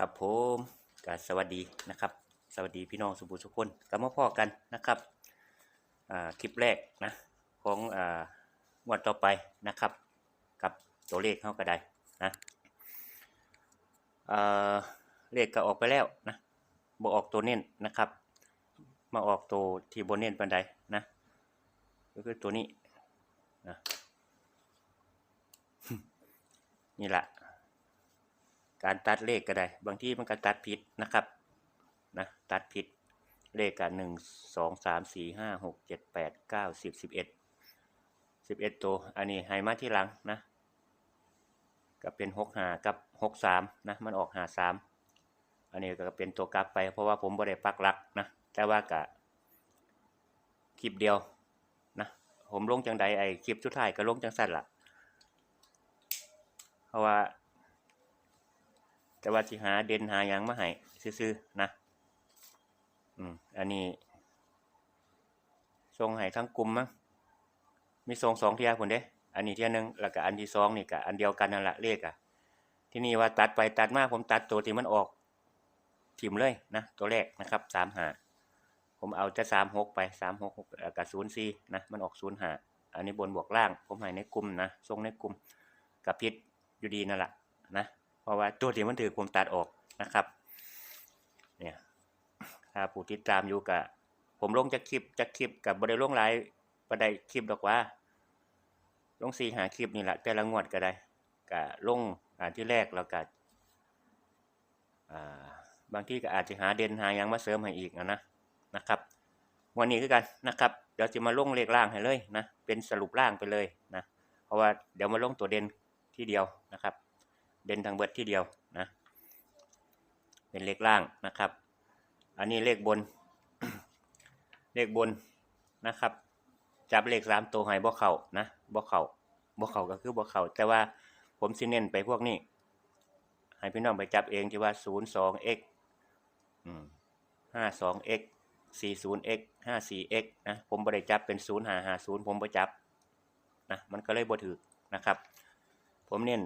ครับผมก็สวัสดีนะครับ สวัสดีพี่น้องสุภูทุกคนกลับมาพ่อกันนะครับคลิปแรกนะของอ่างวดต่อไปนะครับ กับตัวเลขเข้าก็ได้นะเลขก็ออกไปแล้วนะบอออกตัวเน้นนะครับ มาออกตัวที่บนเน้นปันใดนะก็คือตัวนี้นะนี่แหละ การตัดเลขก็ได้ บางที่มันก็ตัดผิดนะครับนะตัดผิดเลขกันหนึ่งสองสามสี่ห้าหกเจ็ดแปดเก้าสิบสิบเอ็ดสิบเอ็ดตัว อันนี้ให้มาที่หลังนะก็เป็นหกหากับหกสามนะมันออกหาสามอันนี้ก็เป็นตัวกลับไป เพราะว่าผมบ่ได้ปักหลักนะแต่ว่ากะคลิปเดียวนะผมลงจังใดไอคลิปสุดท้ายก็ลงจังสั้นละเพราะว่า แต่ว่าสิหาเด่นหาหยังมาให้ซื่อๆนะอืมอันนี้ทรงให้ทั้งกลุ่มมั้งมีทรงสองเทียคนเด้ อันนี้เทียหนึงแล้วก็อันที่สองนี่ก็อันเดียวกันนั่นแหละเลขอะ ที่นี่ว่าตัดไปตัดมาผมตัดตัวที่มันออกถิ่มเลยนะตัวแรกนะครับสามหาผมเอาจะสามหกไปสามหกกับศูนย์สี่นะมันออกศูนย์หาอันนี้บนบวกล่าง ผมให้ในกลุ่มนะทรงในกลุ่มกับพิษอยู่ดีนั่นแหละนะ เพราะว่าตัวที่มันถือผมตัดออกนะครับ เนี่ยถ้าผู้ติดตามอยู่กับผมลงจากคลิปจากคลิปกับบริลงไลฟ์ประไดคลิปดอกว่า ลงสี่หาคลิปนี่แหละแต่ละงวดก็ได้ก็ลงอ่าที่แรกแล้วก็อ่าบางที่ก็อาจจะหาเด่นหายังมาเสริมให้อีกนะนะนะครับ วันนี้คือกันนะครับเดี๋ยวจะมาลงเลขล่างให้เลยนะเป็นสรุปล่างไปเลยนะเพราะว่าเดี๋ยวมาลงตัวเด่นที่เดียวนะครับ เด่นทางเบิดที่เดียวนะเป็นเลขล่างนะครับ อันนี้เลขบน เลขบนนะครับ จับเลขสามตัวให้บ่เข่านะบ่เข่าบ่เข่าก็คือบ่เข่าแต่ว่าผมสิเน้นไปพวกนี้ให้พี่น้องไปจับเองที่ว่าศูนย์สอง x อืมห้าสอง x สี่ศูนย์ x ห้าสี่ x นะผมบ่ได้จับเป็นศูนย์หาหาศูนย์ผมบ่จับนะมันก็เลยบ่ถือนะครับ ผมเน้น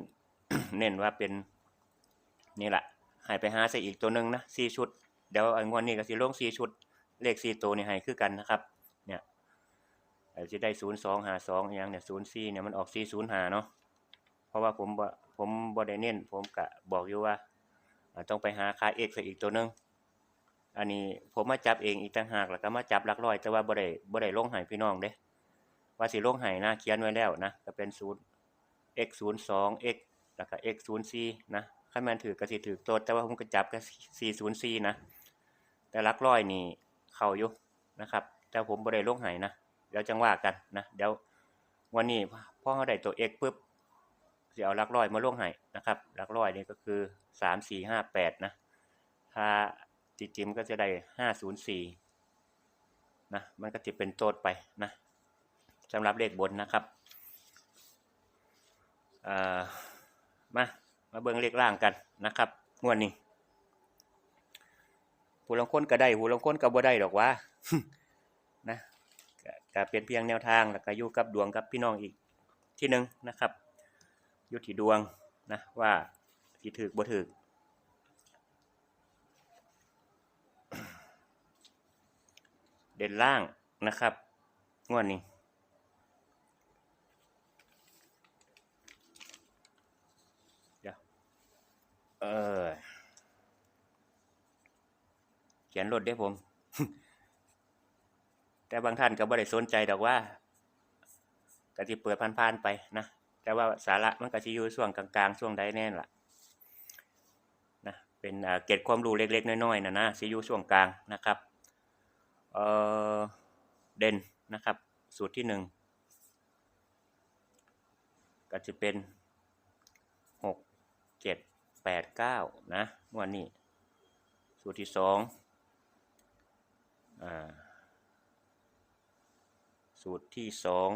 เน้นว่าเป็นนี่แหละให้ไปหาใส่อีกตัวหนึ่งนะสี่ชุด เดี๋ยวอันงวดนี้ก็สิลงสี่ชุด เลขสี่ตัวนี่ให้คือกันนะครับ เนี่ยจะได้ศูนย์สองหาสองอย่างเนี่ยศูนย์สี่เนี่ยมันออกสี่ศูนย์หาเนาะเพราะว่าผมผมบ่ได้เน้นผมกะบอกอยู่ว่า ต้องไปหาค่าเอกใส่อีกตัวหนึ่งอันนี้ผมมาจับเองอีกต่างหากแล้วก็มาจับลักร้อย แต่ว่าบ่ได้บ่ได้ลงให้พี่น้องเด้ว่าสิลงให้นะเขียนไว้แล้วนะก็เป็นศูนย์ x ศูนย์สอง x แล้วก็ x ศูนย์สี่นะขั้นมันถือก็สิถือตัวแต่ว่าผมก็จับก็สี่ศูนย์สี่นะ แต่ลักร้อยนี่เข้าอยู่นะครับ แต่ผมบ่ได้ลงให้นะเดี๋ยวจังว่ากันนะเดี๋ยววันนี้พ่อเขาได้ตัว x ปุ๊บสิเอาลักร้อยมาลงให้นะครับลักร้อยนี่ก็คือสามสี่ห้าแปดนะถ้าจิจิมก็จะได้ห้าศูนย์สี่นะ มันก็จะเป็นโจทย์ไปนะสำหรับเลขบนนะครับอ่อ มา มาเบิ่งเลขล่างกันนะครับงวดนี้ผู้ลางค้นก็ได้ผู้ลางค้นก็บ่ได้ดอกว่านะก็เป็นเพียงแนวทางแล้วก็อยู่กับดวงกับพี่น้องอีกที่หนึ่งนะครับอยู่ที่ดวงนะว่าสิถึกบ่ถึกเด่นล่างนะครับงวดนี้ เออ เขียนรถได้ผม แต่บางท่านก็บ่ได้สนใจดอกว่าก็สิเปิดผ่านๆไปนะ แต่ว่าสาระมันก็สิอยู่ช่วงกลางๆช่วงใดแน่นล่ะนะเป็นเก็ดความรู้เล็ก ๆ น้อยๆนะนะสิอยู่ช่วงกลางนะครับเออเด่นนะครับ สูตรที่หนึ่งก็จะเป็นหกเจ็ด แปดเก้านะวันนี้ สูตรที่สองอ่าสูตรที่สอง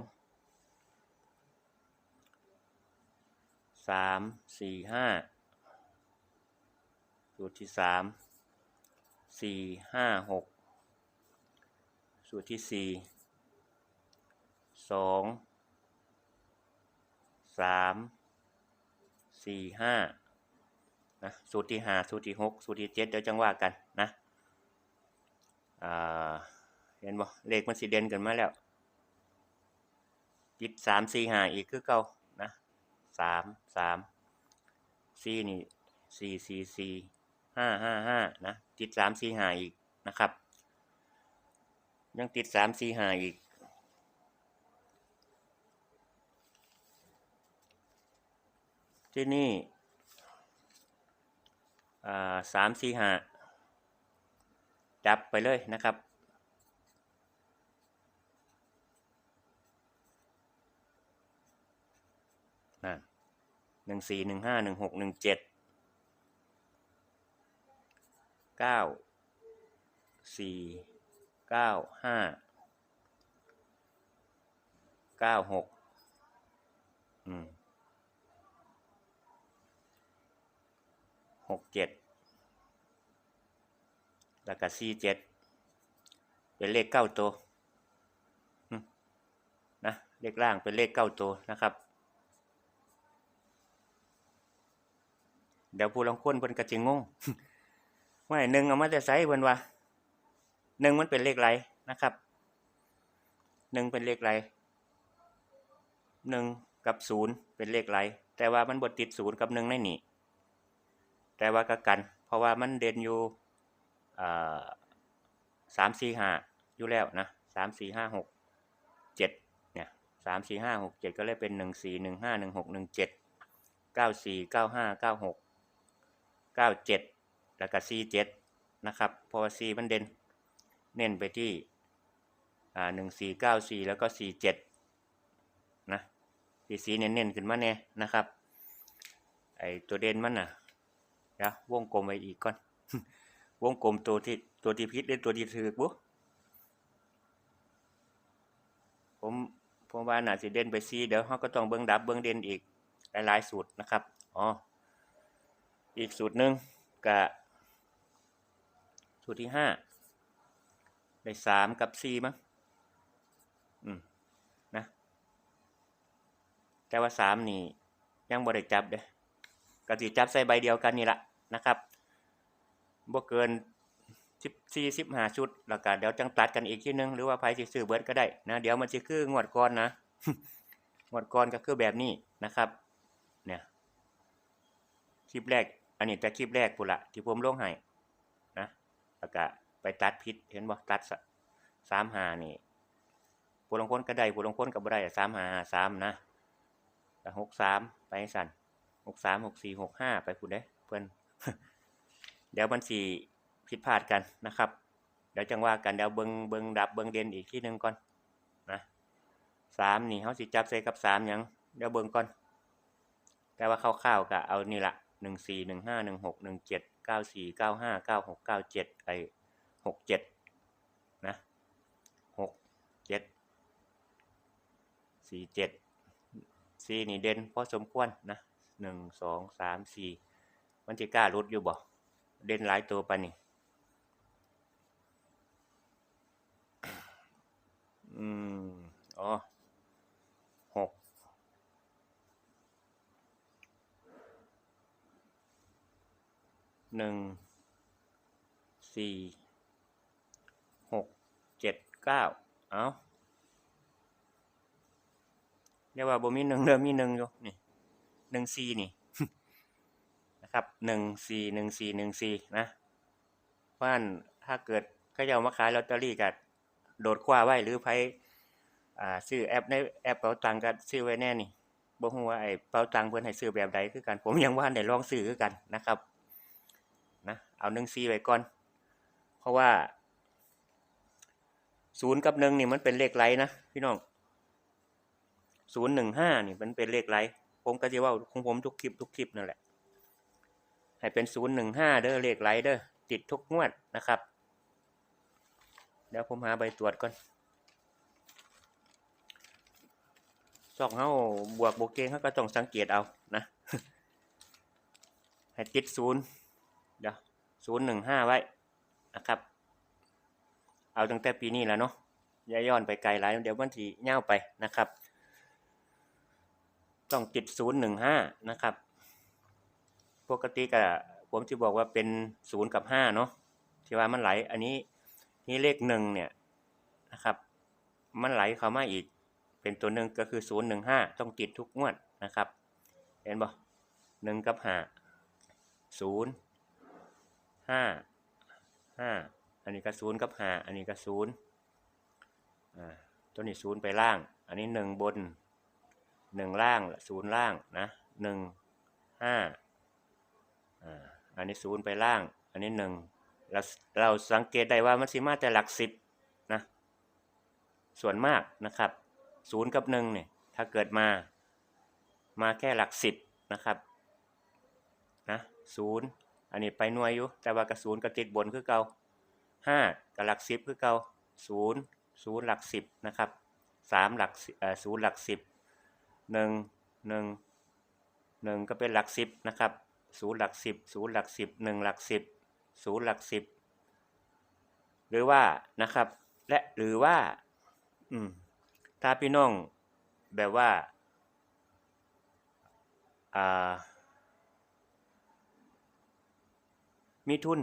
สามสี่ห้าสูตรที่สามสี่ห้าหกสูตรที่สี่สองสามสี่ห้า นะสูตรที่ห้าสูตรที่หกสูตรที่เจ็ดเดี๋ยวจังว่ากันนะอ่าเห็นบ่เลขมันสิเด่นกันมาแล้วติดสามสี่ห้าอีกคือเก่านะสามสามสี่นี่สี่สี่สี่ห้าห้าห้านะติดสามสี่ห้าอีกนะครับ ยังติดสามสี่ห้าอีกที่นี่ สามสี่ห้าจับไปเลยนะครับ นั่นหนึ่งสี่หนึ่งห้าหนึ่งหกหนึ่งเจ็ดเก้าสี่เก้าห้าเก้าหกอืม หกเจ็ดแล้วก็สี่เจ็ดเป็นเลขเก้าตัวนะเลขล่างเป็นเลขเก้าตัวนะครับ เดี๋ยวผู้ลางคนเพิ่นก็จิงงว่าหนึ่งเอามาแต่ไสเพิ่นว่าหนึ่งมันเป็นเลขไรนะครับหนึ่งเป็นเลขไรหนึ่งกับศูนย์เป็นเลขไรแต่ว่ามันบดติดศูนย์กับหนึ่งในนี่ แต่ว่าก็กัน เพราะว่ามันเด่นอยู่สามสี่ห้าอยู่แล้วนะสามสี่ห้าหกเจ็ดเนี่ยสามสี่ห้าหกเจ็ดก็เลยเป็นหนึ่งสี่หนึ่งห้าหนึ่งหกหนึ่งเจ็ดเก้าสี่เก้าห้าเก้าหกเก้าเจ็ดแล้วก็สี่เจ็ดนะครับเพราะว่าสี่มันเด่นเน้นไปที่หนึ่งสี่เก้าสี่แล้วก็สี่เจ็ดนะสีสีเน้นๆขึ้นมาเนี่ยนะครับไอตัวเด่นมันน่ะ เดี๋ยวงกลมไว้อีกก่อน วงกลมตัวที่ตัวที่พิษหรือตัวที่ถือบุ๊ผมผมว่าน่าสิเด่นไปซีเดี๋ยวเขาก็ต้องเบิ้งดับเบิ้งเด่นอีกหลายๆสูตรนะครับอ๋ออีกสูตรหนึ่งกับสูตรที่ห้าได้สามกับสี่มั้งอืมนะแต่ว่าสามนี่ยังบ่ได้จับเด้ก็สิจับใส่ใบเดียวกันนี่แหละ นะครับบ่เกินสิบสี่สิบห้าชุดแล้วก็เดี๋ยวจังตัดกันอีกทีนึงหรือว่าไผสิซื้อเบิร์ดก็ได้นะเดี๋ยวมันสิคืองวดก่อนนะงวดก่อนก็คือแบบนี้นะครับ เนี่ยคลิปแรก อันนี้แต่คลิปแรกพุ่นละที่ผมลงให้นะแล้วก็ไปตัดผิดเห็นบ่ตัดสามหานี่ผู้ลงคนก็ได้ผู้ลงคนก็บ่ได้สามหาสามนะหกสามไปสั่นหกสามหกสี่หกห้าไปคุณเด้เพื่อน เดี๋ยวมันสี่ผิดพลาดกันนะครับ เดี๋ยวจังว่ากันเดี๋ยวเบิงเบิงดับเบิงเด่นอีกที่หนึ่งก่อนนะสามนี่เขาสิจับใส่กับสามยังเดี๋ยวเบิงก่อน แต่ว่าคร่าวๆก็เอานี่ละหนึ่งสี่หนึ่งห้าหนึ่งหกหนึ่งเจ็ดเก้าสี่เก้าห้าเก้าหกเก้าเจ็ดไอหกเจ็ดนะหกเจ็ดสี่เจ็ดสี่นี่เด่นพอสมควรนะหนึ่งสองสามสี่ มันจะกล้ารุดอยู่บ่เด่นหลายตัวปะนี่อืมอ๋อหกหนึ่งสี่หกเจ็ดเก้าเอาเรียกว่าบ่มีหนึ่งเดิมมีหนึ่งอยู่นี่หนึ่งสี่นี่ นะครับหนึ่งสี่หนึ่งสี่หนึ่งสี่นะเพราะฉะนั้นถ้าเกิดเขาจะเอามาขายลอตเตอรี่กับโดดคว้าไว้หรือไผอ่ซื้อแอปในแอปเป๋าตังก็ซื้อไว้แน่นี่บ่ฮู้ว่าไอ้เป๋าตังเพิ่นให้ซื้อแบบใดคือกัน ผมยังว่าได้ลองซื้อคือกันนะครับนะเอาหนึ่งสี่ไว้ก่อน เพราะว่าศูนย์กับหนึ่งนี่มันเป็นเลขไรนะพี่น้องศูนย์หนึ่งห้านี่มันเป็นเลขไรผมก็จะว่าของผมทุกคลิปทุกคลิปนั่นแหละ ให้เป็นศูนย์หนึ่งห้าเด้อเลขไรเด้อติดทุกงวดนะครับ เดี๋ยวผมหาใบตรวจก่อนสองเฮาบวกบวกเกงเขาก็ต้องสังเกตเอานะให้ติดศูนย์เดี๋ยวศูนย์หนึ่งห้าไว้นะครับ เอาตั้งแต่ปีนี้แล้วเนาะอย่าย้อนไปไกลหลายเดี๋ยวมันทีเง่าไปนะครับ ต้องติดศูนย์หนึ่งห้านะครับ ปกติก็ผมจะบอกว่าเป็นศูนย์กับห้าเนาะที่ว่ามันไหล อันนี้นี่เลขหนึ่งเนี่ยนะครับ มันไหลเข้ามาอีก เป็นตัวหนึ่งก็คือศูนย์หนึ่งห้าต้องติดทุกงวดนะครับ เห็นบ่หนึ่งกับห้าศูนย์ห้าห้าอันนี้ก็ศูนย์กับห้าอันนี้ก็ศูนย์อ่าตัวนี้ศูนย์ไปล่าง อันนี้หนึ่งบนหนึ่งล่างศูนย์ล่างนะหนึ่งห้า อันนี้ศูนย์ไปล่าง อันนี้หนึ่งเราเราสังเกตได้ว่ามันสิมาแต่หลักสิบนะ ส่วนมากนะครับศูนย์กับหนึ่งเนี่ยถ้าเกิดมา มาแค่หลักสิบนะครับนะศูนย์อันนี้ไปหน่วยอยู่ แต่ว่ากระศูนย์กระติดบนคือเก่าห้ากับหลักสิบคือเก่าศูนย์ศูนย์หลักสิบนะครับสามหลักศูนย์หลักสิบหนึ่งหนึ่งหนึ่งก็เป็นหลักสิบนะครับ ศูนย์หลักสิบศูนย์หลักสิบหนึ่งหลักสิบศูนย์หลักสิบหรือว่านะครับ และหรือว่า อืมถ้าพี่น้องแบบว่าอ่ามีทุน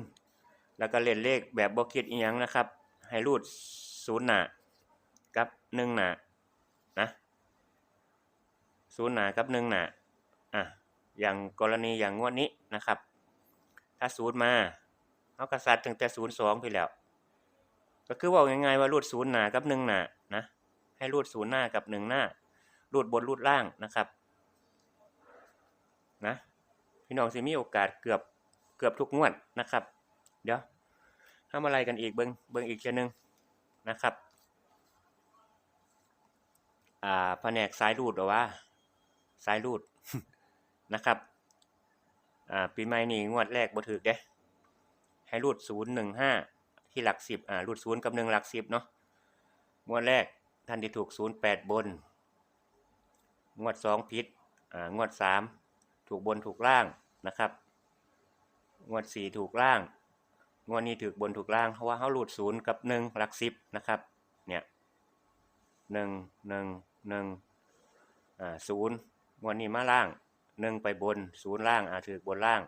แล้วก็เล่นเลขแบบบ่คิดอีหยังนะครับ ให้รูดศูนย์หนากับหนึ่งหนานะศูนย์หนากับหนึ่งหนา อย่างกรณีอย่างงวดนี้นะครับ ถ้าศูนย์มาเอากษัตริย์ตั้งแต่ศูนย์สองไปแล้ว ก็คือว่าง่ายๆว่ารูดศูนย์หนากับหนึ่งหนานะให้รูดศูนย์หน้ากับหนึ่งหน้ารูดบนรูดล่างนะครับนะพี่น้องสิมีโอกาสเกือบเกือบทุกงวดนะครับ เดี๋ยวทำอะไรกันอีกเบิ้งเบิ้งอีกเช่นนึงนะครับอ่าแผนกสายรูดหรอว่าสายรูด นะครับอ่าปีใหม่นี่งวดแรกบ่ถือเด้ให้รูดศูนย์หนึ่งห้าที่หลักสิบอ่ารูดศูนย์กับหนึ่งหลักสิบเนาะงวดแรกท่านที่ถูก08บน งวด2ผิดอ่างวด3ถูกบนถูกล่างนะครับงวด4ถูกล่างงวดนี้ถูกบนถูกล่างเพราะว่าเขาหลุดศูนย์กับ1หลักสิบนะครับเนี่ยหนึ่งหนึ่งหนึ่งอ่าศูนย์งวดนี้มาล่าง หนึ่งไปบนศูนย์ล่างอ่าถือบนล่าง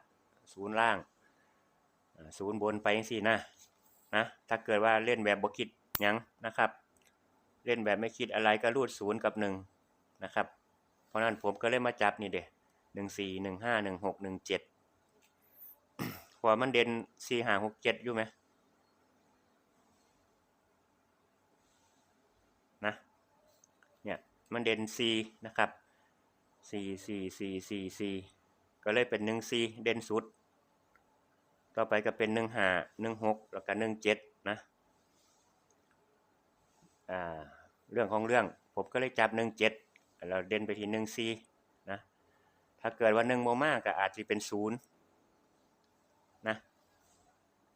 ศูนย์ล่างศูนย์บนไปสี่นะนะถ้าเกิดว่าเล่นแบบบคิดยังนะครับ เล่นแบบไม่คิดอะไรก็รูดศูนย์กับหนึ่งนะครับ เพราะนั้นผมก็เลยมาจับนี่เด้หนึ่งสี่หนึ่งห้าหนึ่งหกหนึ่งเจ็ดพอมันเด่นสี่ห้าหกเจ็ดอยู่ไหมนะเนี่ยมันเด่นสี่นะครับ สี่สี่สี่สี่สี่ก็เลยเป็นหนึ่งสี่เด่นสุด ต่อไปก็เป็นหนึ่งห้าหนึ่งหกแล้วก็หนึ่งเจ็ดนะอ่าเรื่องของเรื่องผมก็เลยจับหนึ่งเจ็ดเราเด่นไปที่หนึ่งซีนะถ้าเกิดว่าหนึ่งโมมากก็อาจจะเป็นศูนย์นะ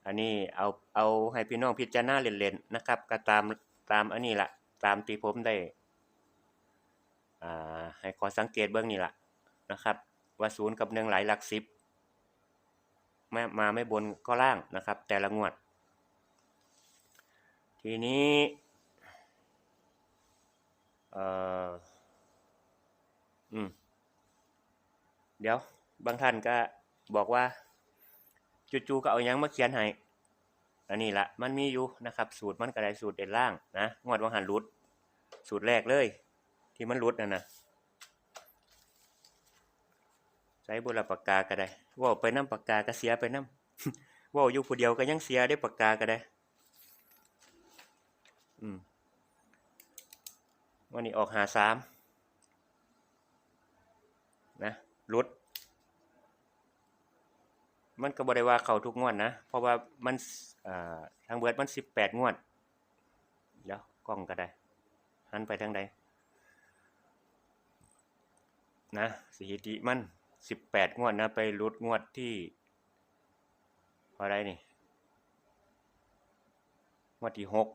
อันนี้เอาเอาให้พี่น้องพิจารณาเล่นๆนะครับ ก็ตามตามอันนี้ละตามที่ผมได้ ให้ขอสังเกตเบื้องนี้ละนะครับ ว่าศูนย์กับหนึ่งหลายหลักสิบมามาไม่บนก็ล่างนะครับ แต่ละงวด ทีนี้เอออืมเดี๋ยวบางท่านก็บอกว่าจู่ๆก็เอายังมาเขียนให้อันนี้ละมันมีอยู่นะครับ สูตรมันก็ได้สูตรเด่นล่างนะงวดวังหันรุด สูตรแรกเลย ที่มันรุดน่ะนะใช้บุรปากกาก็ได้ว่าไปน้ำปากกาก็เสียไปน้ำว่าอยู่ผู้เดียวก็ยังเสียได้ปากกาก็ได้ อืมวันนี้ออกหาสามนะรุด มันก็บริว่าเขาทุกงวดนะ เพราะว่ามันทางเบิร์ดมันสิบแปดงวด เดี๋ยวกล้องก็ได้ หันไปทางใด นะสถิติมันสิบแปดงวดนะไปรุดงวดที่อะไรนี่งวดที่หก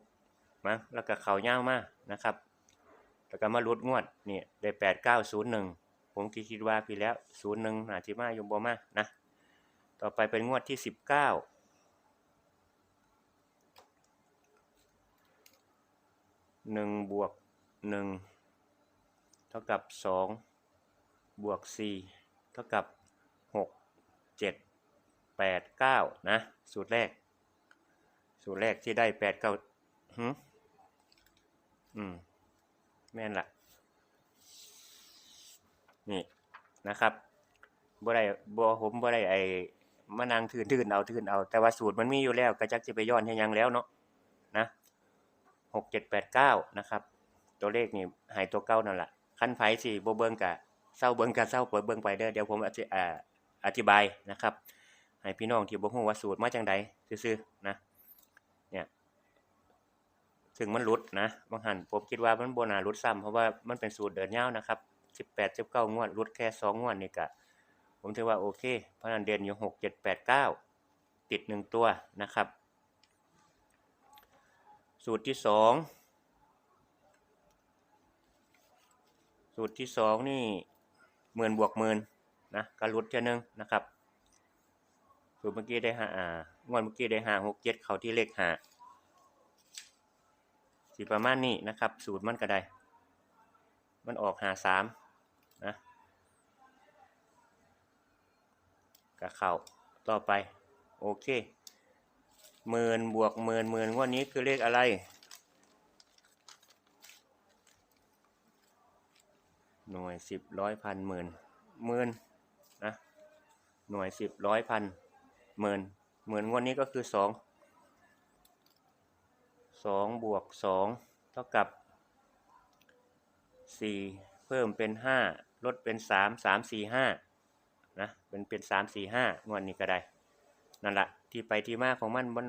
มั้งแล้วก็เขาย่าวมานะครับ แล้วก็มาลดงวดนี่ได้แปดเก้าศูนย์หนึ่งผมคิดว่าพี่แล้วศูนย์หนึ่งอาจจะมายู่บ่มานะต่อไปเป็นงวดที่สิบเก้าหนึ่งบวกหนึ่งเท่ากับสอง บวกสี่เท่ากับหกเจ็ดแปดเก้านะ สูตรแรก สูตรแรกที่ได้แปดเก้าหืมอืม แม่นละนี่นะครับบ่ได้บ่ผมบ่ได้ไอ้มานั่งทื่นเอาทื่นเอา แต่ว่าสูตรมันมีอยู่แล้วก็จักสิไปย้อนให้ยังแล้วเนาะนะหกเจ็ดแปดเก้านะครับ ตัวเลขนี่หายตัวเก้านั่นแหละคันไผสิบ่เบิ่งกะ เศร้าเบิ่งกะเศร้าเปิดเบิ่งไปเด้อเดี๋ยวผมอธิอ่าอธิบายนะครับ ให้พี่น้องที่บ่ฮู้ว่าสูตรมาจังใดซื่อๆนะเนี่ยถึงมันหลุดนะบางหันผมคิดว่ามันบ่น่าหลุดซ้ำเพราะว่ามันเป็นสูตรเดินยาวนะครับ18 19งวดหลุดแค่ 2 งวดนี่ก็ผมถือว่าโอเคเพราะฉะนั้นเดือนอยู่ 6 7 8 9 ติด 1 ตัวนะครับ สูตรที่ 2 สูตรที่ 2 นี่ หมื่นบวกหมื่นนะก็หลุดเท่านึงนะครับสูตรเมื่อกี้ได้ห้าอ่างวดเมื่อกี้ได้ห้าหกเจ็ดเขาที่เลขห้าสิประมาณนี้นะครับ สูตรมันก็ได้ มันออกหาสามนะก็เข้าต่อไป โอเคหมื่นบวกหมื่นหมื่นงวดนี้คือเลขอะไร หน่วยสิบร้อยพันหมื่นหมื่นนะหน่วยสิบร้อยพันหมื่นหมื่นงวดนี้ก็คือสองสองบวกสองเท่ากับสี่เพิ่มเป็นห้าลดเป็นสามสามสี่ห้านะเป็นเป็นสามสี่ห้างวดนี้ก็ได้นั่นแหละที่ไปที่มาของมันมัน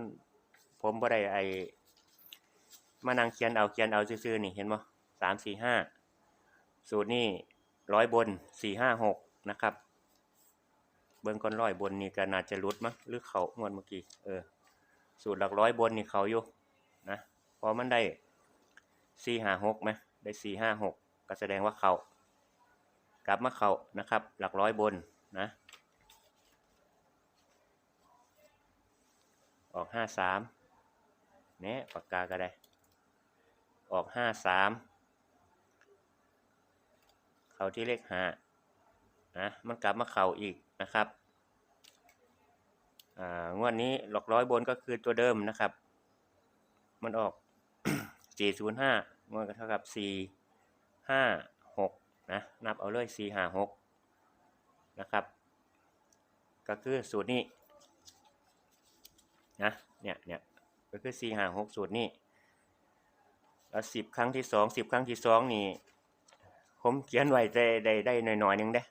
ผมบ่ได้ไอมานั่งเขียนเอาเขียนเอาซื่อๆนี่เห็นบ่สามสี่ห้า สูตรนี่ร้อยบนสี่ห้าหกนะครับ เบิ้งก้อนร้อยบนนี่ก็น่าจะหลุดมั้งหรือเขางวดเมื่อกี้เออสูตรหลักร้อยบนนี่เขาอยู่นะพอมันได้สี่ห้าหกไหมได้สี่ห้าหกก็แสดงว่าเขากลับมาเขานะครับ หลักร้อยบนนะออกห้าสามเนี่ยปากกาก็ได้ ออกห้าสาม เขาที่เลขห้านะมันกลับมาเข่าอีกนะครับอ่างวดนี้หลอกร้อยบนก็คือตัวเดิมนะครับ มันออก 405งวดก็เท่ากับ 456 นะ นับเอาเลย 456 นะครับ ก็คือสูตรนี้นะ เนี่ยเนี่ยก็คือ 456 สูตรนี้แล้ว10 ครั้งที่ 2 10 ครั้งที่ 2 นี่ ผมเขียนไว้ได้ได้ได้หน่อยๆหนึงเด้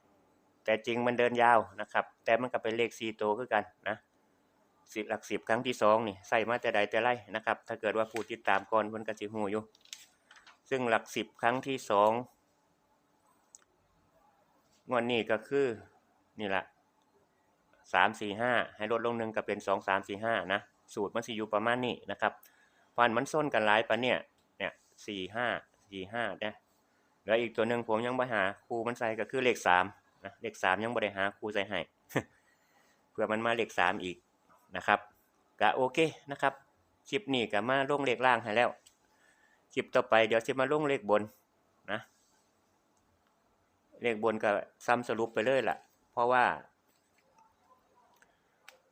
แต่จริงมันเดินยาวนะครับ แต่มันก็เป็นเลข4ตัวคือกันนะสิบหลักสิบครั้งที่สองนี่ใส่มาแต่ใดแต่ไรนะครับ ถ้าเกิดว่าผู้ติดตามก่อนเพิ่นก็สิฮู้อยู่ ซึ่งหลักสิบครั้งที่สองงวดนี้ก็คือนี่แหละสามสี่ห้าให้ลดลงหนึ่งก็เป็นสองสามสี่ห้านะสูตรมันสิอยู่ประมาณนี้นะครับฟันมันส้นกันหลายปะเนี่ยเนี่ยสี่ห้าสี่ห้าเนี่ย แล้วอีกตัวหนึ่งผมยังไปหาครูมันใส่ก็คือเลขสามนะเลขสามยังบ่ได้หาครูใส่ให้เพื่อมันมาเลขสามอีกนะครับก็โอเคนะครับคลิปนี้ก็มาลงเลขล่างให้แล้วคลิปต่อไปเดี๋ยวจะมาลงเลขบนนะเลขบนก็ซ้ำสรุปไปเลยล่ะ เพราะว่า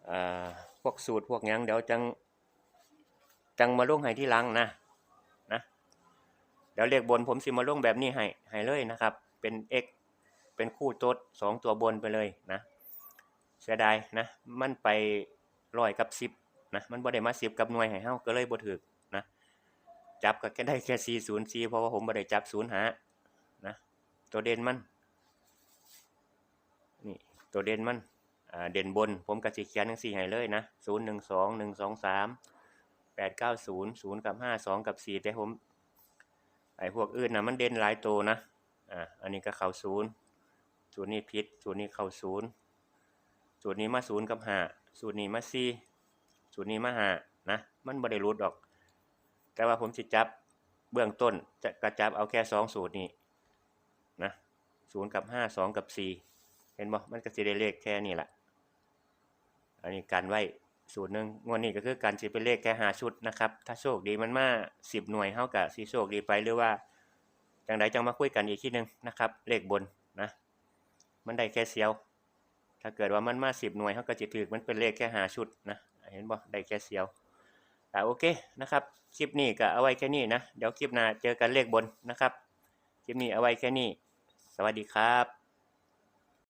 เอ่อพวกสูตรพวกยังเดี๋ยวจังจังมาลงให้ที่ลังนะ ดี๋ยวเลขบนผมสิมาลงแบบนี้ให้ให้เลยนะครับ เป็น x เป็นคู่โต๊ดสองตัวบนไปเลยนะเสียดายนะ มันไปร้อยกับสิบนะมันบ่ได้มาสิบกับหน่วยให้เฮาก็เลยบ่ถูกนะ จับก็แค่ได้แค่404เพราะว่าผมบ่ได้จับ0หานะ ตัวเด่นมันนี่ตัวเด่นมันอ่าเด่นบน ผมก็สิเขียนจังซี่ให้เลยนะ012 123 890 0กับ5 2กับ4แต่ผม ไอ้พวกอื่นนะมันเด่นหลายตัวนะอ่าอันนี้ก็เข้า0สูตรนี้ผิดสูตรนี้เข้า0สูตรนี้มา0กับ5สูตรนี้มาสี่สูตรนี้มาหานะมันบ่ได้รูดดอก แต่ว่าผมสิจับเบื้องต้นจะกระจับเอาแค่สองสูตรนี้นะศูนย์กับห้าสองกับสี่เห็นบ่มันก็สิได้เลขแค่นี้แหละอันนี้การไว้ สูตรหนึ่งงวดนี้ก็คือการสิเป็นเลขแค่หาชุดนะครับ ถ้าโชคดีมันมาสิบหน่วยเท่ากับสีโชคดีไปหรือว่าจังใดจังมาคุยกันอีกทีหนึ่งนะครับ เลขบนนะ มันได้แค่เสียว ถ้าเกิดว่ามันมาสิบหน่วยเขาก็จะถือมันเป็นเลขแค่หาชุดนะเห็นบ่ได้แค่เสียวแต่โอเคนะครับ คลิปนี้ก็เอาไว้แค่นี้นะ เดี๋ยวคลิปหน้าเจอกันเลขบนนะครับ คลิปนี้เอาไว้แค่นี้ สวัสดีครับ